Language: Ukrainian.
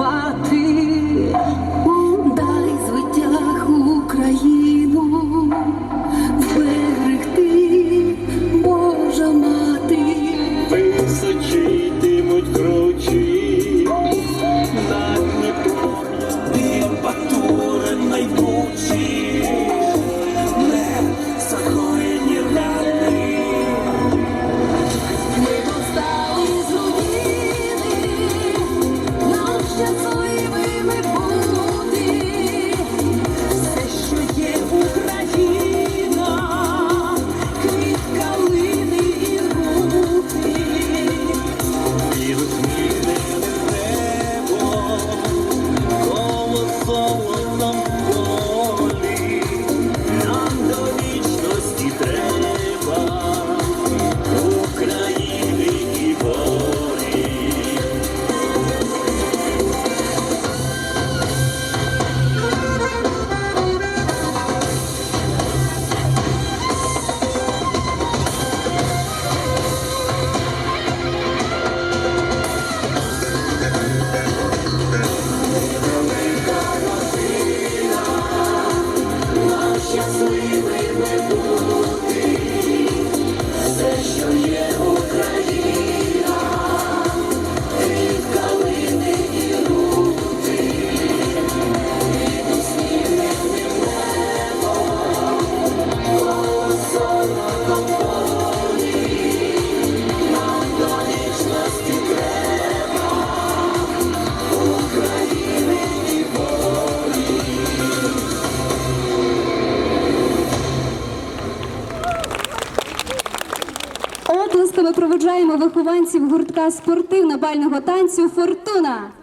花。Оплесками проведжаємо вихованців гуртка спортивно-бального танцю Фортуна.